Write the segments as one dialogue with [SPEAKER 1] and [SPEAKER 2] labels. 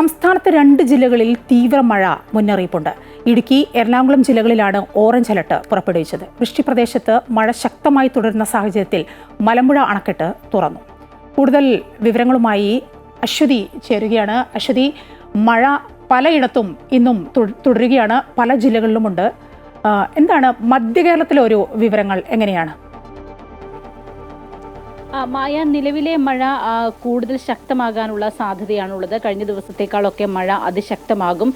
[SPEAKER 1] സംസ്ഥാനത്ത് രണ്ട് ജില്ലകളിൽ തീവ്ര മഴ മുന്നറിയിപ്പുണ്ട് ഇടുക്കി എറണാകുളം ജില്ലകളിലാണ് ഓറഞ്ച് അലർട്ട് പുറപ്പെടുവിച്ചത് പ്രദേശത്ത് മഴ ശക്തമായി തുടരുന്ന സാഹചര്യത്തിൽ മലമ്പുഴ അണക്കെട്ട് തുറന്നു കൂടുതൽ വിവരങ്ങളുമായി അശ്വതി ചേരുകയാണ് അശ്വതി മഴ പലയിടത്തും ഇന്നും തുടരുകയാണ് പല ജില്ലകളിലുമുണ്ട് എന്താണ് മധ്യ കേരളത്തിലെ ഒരു വിവരങ്ങൾ എങ്ങനെയാണ്
[SPEAKER 2] മായ നിലവിലെ മഴ കൂടുതൽ ശക്തമാകാനുള്ള സാധ്യതയാണുള്ളത് കഴിഞ്ഞ ദിവസത്തേക്കാളൊക്കെ മഴ അതിശക്തമാകും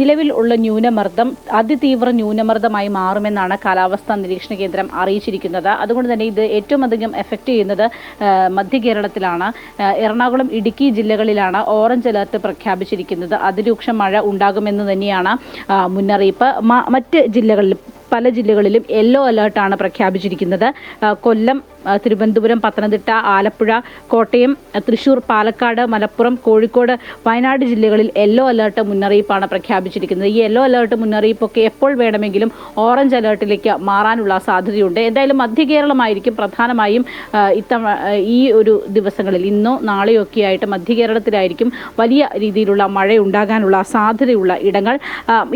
[SPEAKER 2] നിലവിൽ ഉള്ള ന്യൂനമർദ്ദം അതിതീവ്ര ന്യൂനമർദ്ദമായി മാറുമെന്നാണ് കാലാവസ്ഥാ നിരീക്ഷണ കേന്ദ്രം അറിയിച്ചിരിക്കുന്നത് അതുകൊണ്ട് തന്നെ ഇത് ഏറ്റവും അധികം എഫക്റ്റ് ചെയ്യുന്നത് മധ്യ കേരളത്തിലാണ് എറണാകുളം ഇടുക്കി ജില്ലകളിലാണ് ഓറഞ്ച് അലർട്ട് പ്രഖ്യാപിച്ചിരിക്കുന്നത് അതിരൂക്ഷ മഴ ഉണ്ടാകുമെന്ന് തന്നെയാണ് മുന്നറിയിപ്പ് മറ്റ് ജില്ലകളിലും പല ജില്ലകളിലും യെല്ലോ അലേർട്ടാണ് പ്രഖ്യാപിച്ചിരിക്കുന്നത് കൊല്ലം തിരുവനന്തപുരം പത്തനംതിട്ട ആലപ്പുഴ കോട്ടയം തൃശൂർ പാലക്കാട് മലപ്പുറം കോഴിക്കോട് വയനാട് ജില്ലകളിൽ യെല്ലോ അലേർട്ട് മുന്നറിയിപ്പാണ് പ്രഖ്യാപിച്ചിരിക്കുന്നത് ഈ യെല്ലോ അലേർട്ട് മുന്നറിയിപ്പൊക്കെ എപ്പോൾ വേണമെങ്കിലും ഓറഞ്ച് അലേർട്ടിലേക്ക് മാറാനുള്ള സാധ്യതയുണ്ട് എന്തായാലും മധ്യ കേരളമായിരിക്കും പ്രധാനമായും ഇത്തവ ഈ ഒരു ദിവസങ്ങളിൽ ഇന്നോ നാളെയോ ഒക്കെ ആയിട്ട് മധ്യ കേരളത്തിലായിരിക്കും വലിയ രീതിയിലുള്ള മഴ ഉണ്ടാകാനുള്ള സാധ്യതയുള്ള ഇടങ്ങൾ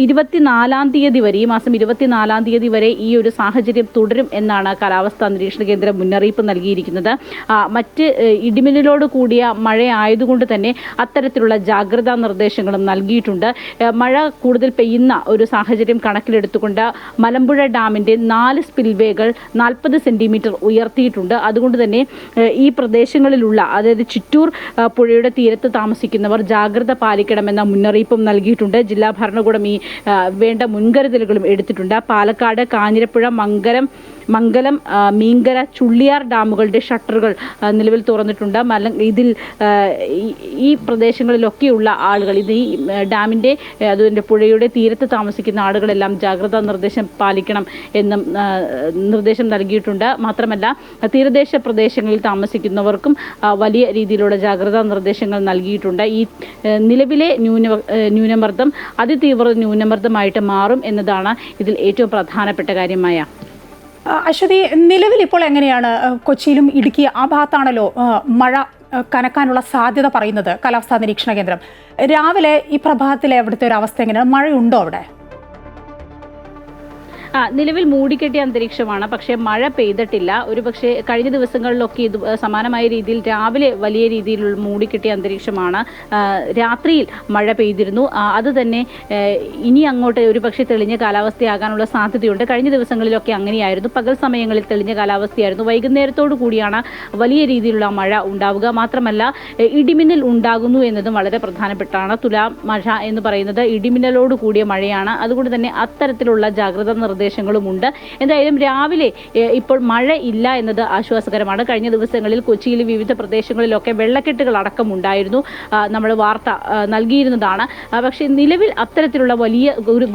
[SPEAKER 2] ഇരുപത്തിനാലാം തീയതി വരെ ഈ മാസം ഇരുപത്തിനാലാം തീയതി വരെ ഈ ഒരു സാഹചര്യം തുടരും എന്നാണ് കാലാവസ്ഥാ നിരീക്ഷണ കേന്ദ്രം മുന്നറിയിപ്പ് മുന്നറിയിപ്പ് നൽകിയിരിക്കുന്നത് മറ്റ് ഇടിമിന്നലോട് കൂടിയ മഴയായതുകൊണ്ട് തന്നെ അത്തരത്തിലുള്ള ജാഗ്രതാ നിർദ്ദേശങ്ങളും നൽകിയിട്ടുണ്ട് മഴ കൂടുതൽ പെയ്യുന്ന ഒരു സാഹചര്യം കണക്കിലെടുത്തുകൊണ്ട് മലമ്പുഴ ഡാമിൻ്റെ നാല് സ്പിൽവേകൾ നാൽപ്പത് സെൻറ്റിമീറ്റർ ഉയർത്തിയിട്ടുണ്ട് അതുകൊണ്ട് തന്നെ ഈ പ്രദേശങ്ങളിലുള്ള അതായത് ചിറ്റൂർ പുഴയുടെ തീരത്ത് താമസിക്കുന്നവർ ജാഗ്രത പാലിക്കണമെന്ന മുന്നറിയിപ്പും നൽകിയിട്ടുണ്ട് ജില്ലാ ഭരണകൂടം ഈ വേണ്ട മുൻകരുതലുകളും എടുത്തിട്ടുണ്ട് പാലക്കാട് കാഞ്ഞിരപ്പുഴ മംഗലം മംഗലം മീങ്കര ചുള്ളി പെരിയാർ ഡാമുകളുടെ ഷട്ടറുകൾ നിലവിൽ തുറന്നിട്ടുണ്ട് മല ഇതിൽ ഈ പ്രദേശങ്ങളിലൊക്കെയുള്ള ആളുകൾ ഇത് ഈ ഡാമിൻ്റെ അതുപോലെ പുഴയുടെ തീരത്ത് താമസിക്കുന്ന ആളുകളെല്ലാം ജാഗ്രതാ നിർദ്ദേശം പാലിക്കണം എന്നും നിർദ്ദേശം നൽകിയിട്ടുണ്ട് മാത്രമല്ല തീരദേശ പ്രദേശങ്ങളിൽ താമസിക്കുന്നവർക്കും വലിയ രീതിയിലുള്ള ജാഗ്രതാ നിർദ്ദേശങ്ങൾ നൽകിയിട്ടുണ്ട് ഈ നിലവിലെ ന്യൂന ന്യൂനമർദ്ദം അതിതീവ്ര ന്യൂനമർദ്ദമായിട്ട് മാറും എന്നതാണ് ഇതിൽ ഏറ്റവും പ്രധാനപ്പെട്ട കാര്യമായ
[SPEAKER 1] അശ്വതി നിലവിൽ ഇപ്പോൾ എങ്ങനെയാണ് കൊച്ചിയിലും ഇടുക്കി ആ ഭാഗത്താണല്ലോ മഴ കനക്കാനുള്ള സാധ്യത പറയുന്നത് കാലാവസ്ഥാ നിരീക്ഷണ കേന്ദ്രം രാവിലെ ഈ പ്രഭാതത്തിലെ അവിടുത്തെ ഒരു അവസ്ഥ എങ്ങനെയാണ് മഴയുണ്ടോ അവിടെ
[SPEAKER 2] നിലവിൽ മൂടിക്കെട്ടിയ അന്തരീക്ഷമാണ് പക്ഷേ മഴ പെയ്തിട്ടില്ല ഒരു പക്ഷേ കഴിഞ്ഞ ദിവസങ്ങളിലൊക്കെ ഇത് സമാനമായ രീതിയിൽ രാവിലെ വലിയ രീതിയിലുള്ള മൂടിക്കെട്ടിയ അന്തരീക്ഷമാണ് രാത്രിയിൽ മഴ പെയ്തിരുന്നു അത് തന്നെ ഇനി അങ്ങോട്ട് ഒരു പക്ഷേ തെളിഞ്ഞ കാലാവസ്ഥയാകാനുള്ള സാധ്യതയുണ്ട് കഴിഞ്ഞ ദിവസങ്ങളിലൊക്കെ അങ്ങനെയായിരുന്നു പകൽ സമയങ്ങളിൽ തെളിഞ്ഞ കാലാവസ്ഥയായിരുന്നു വൈകുന്നേരത്തോടു കൂടിയാണ് വലിയ രീതിയിലുള്ള മഴ ഉണ്ടാവുക മാത്രമല്ല ഇടിമിന്നൽ ഉണ്ടാകുന്നു എന്നതും വളരെ പ്രധാനപ്പെട്ടാണ് തുലാ മഴ എന്ന് പറയുന്നത് ഇടിമിന്നലോട് കൂടിയ മഴയാണ് അതുകൊണ്ട് തന്നെ അത്തരത്തിലുള്ള ജാഗ്രതാ നിർദ്ദേശം പ്രദേശങ്ങളുമുണ്ട് എന്തായാലും രാവിലെ ഇപ്പോൾ മഴ ഇല്ല എന്നത് ആശ്വാസകരമാണ് കഴിഞ്ഞ ദിവസങ്ങളിൽ കൊച്ചിയിൽ വിവിധ പ്രദേശങ്ങളിലൊക്കെ വെള്ളക്കെട്ടുകൾ അടക്കം ഉണ്ടായിരുന്നു നമ്മൾ വാർത്ത നൽകിയിരുന്നതാണ് പക്ഷേ നിലവിൽ അത്തരത്തിലുള്ള വലിയ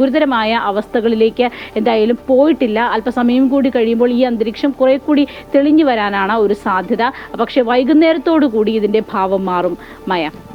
[SPEAKER 2] ഗുരുതരമായ അവസ്ഥകളിലേക്ക് എന്തായാലും പോയിട്ടില്ല അല്പസമയം കൂടി കഴിയുമ്പോൾ ഈ അന്തരീക്ഷം കുറെ കൂടി തെളിഞ്ഞു വരാനാണ് ഒരു സാധ്യത പക്ഷേ വൈകുന്നേരത്തോടു കൂടി ഇതിൻ്റെ ഭാവം മാറും മയ